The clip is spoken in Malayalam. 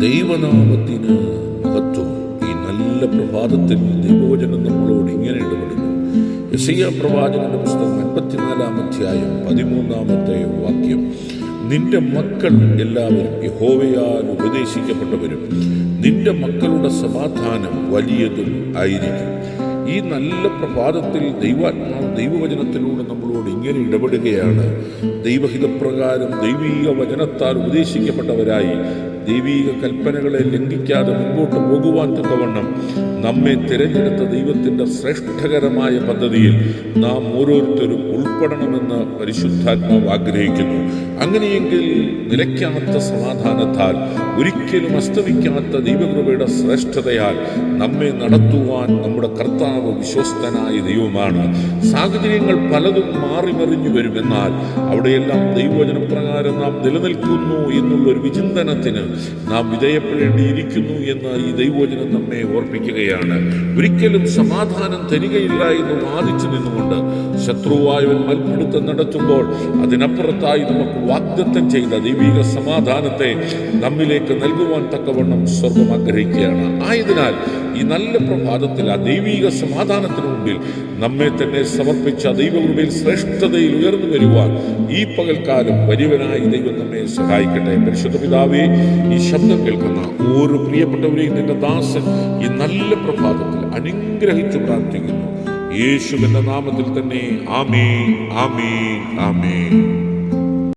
ദൈവനാമത്തിന് മഹത്വം. ഈ നല്ല പ്രഭാതത്തിൽ ദൈവവചനം നമ്മളോട് ഇങ്ങനെ ഇടപെടുന്നു. യസയ്യ പ്രവാചകന്റെ പുസ്തകം അൻപത്തിനാലാം അധ്യായം പതിമൂന്നാമത്തെ വാക്യം. നിന്റെ മക്കൾ എല്ലാവരും യഹോവയാൽ ഉപദേശിക്കപ്പെട്ടവരും നിന്റെ മക്കളുടെ സമാധാനം വലിയതും ആയിരിക്കും. ഈ നല്ല പ്രഭാതത്തിൽ ദൈവാത്മാവ് ദൈവവചനത്തിലൂടെ നമ്മളോട് ഇങ്ങനെ ഇടപെടുകയാണ്. ദൈവഹിതപ്രകാരം ദൈവീക വചനത്താൽ ഉപദേശിക്കപ്പെട്ടവരായി ദൈവീക കൽപ്പനകളെ ലംഘിക്കാതെ മുമ്പോട്ട് പോകുവാൻ തക്കവണ്ണം നമ്മെ തിരഞ്ഞെടുത്ത ദൈവത്തിന്റെ ശ്രേഷ്ഠകരമായ പദ്ധതിയിൽ നാം ഓരോരുത്തരും ഉൾപ്പെടണമെന്ന് പരിശുദ്ധാത്മാവ് ആഗ്രഹിക്കുന്നു. അങ്ങനെയെങ്കിൽ നിലയ്ക്കാത്ത സമാധാനത്താൽ ഒരിക്കലും അസ്തമിക്കാത്ത ദൈവകൃപയുടെ ശ്രേഷ്ഠതയാൽ നമ്മെ നടത്തുവാൻ നമ്മുടെ കർത്താവ് വിശ്വസ്തനായ ദൈവമാണ്. സാഹചര്യങ്ങൾ പലതും മാറിമറിഞ്ഞു വരുമെന്നാൽ അവിടെയെല്ലാം ദൈവവചന പ്രകാരം നാം നിലനിൽക്കുന്നു എന്നുള്ള ഒരു വിചിന്തനത്തിന് നാം വിധേയപ്പെടേണ്ടിയിരിക്കുന്നു എന്ന് ഈ ദൈവവചനം നമ്മെ ഓർപ്പിക്കുകയാണ്. ഒരിക്കലും സമാധാനം തരികയില്ല എന്ന് വാദിച്ചു നിന്നുകൊണ്ട് ശത്രുവായവൻ മൽപ്പിടുത്തം നടത്തുമ്പോൾ അതിനപ്പുറത്തായി നമുക്ക് വാഗ്ദത്തം ചെയ്ത ദൈവിക സമാധാനത്തെ നമ്മിലേക്ക് നൽകുവാൻ തക്കവണ്ണം സ്വർഗം ആഗ്രഹിക്കുകയാണ്. ആയതിനാൽ ഈ നല്ല പ്രഭാതത്തിൽ ആ ദൈവിക സമാധാനത്തിന് മുമ്പിൽ നമ്മെ തന്നെ സമർപ്പിച്ച ദൈവകൃപയിൽ ശ്രേഷ്ഠതയിൽ ഉയർന്നു വരുവാൻ ഈ പകൽക്കാലം വരുവനായി ദൈവം നമ്മെ സഹായിക്കട്ടെ. പരിശുദ്ധ പിതാവേ ഈ ശബ്ദം കേൾക്കുന്ന ഓരോ പ്രിയപ്പെട്ടവരെയും നിന്റെ ദാസൻ ഈ നല്ല പ്രഭാതത്തിൽ അനുഗ്രഹിച്ചു പ്രാർത്ഥിക്കുന്നു. യേശുവിന്റെ നാമത്തിൽ തന്നെ ആമേ ആമേ ആമേ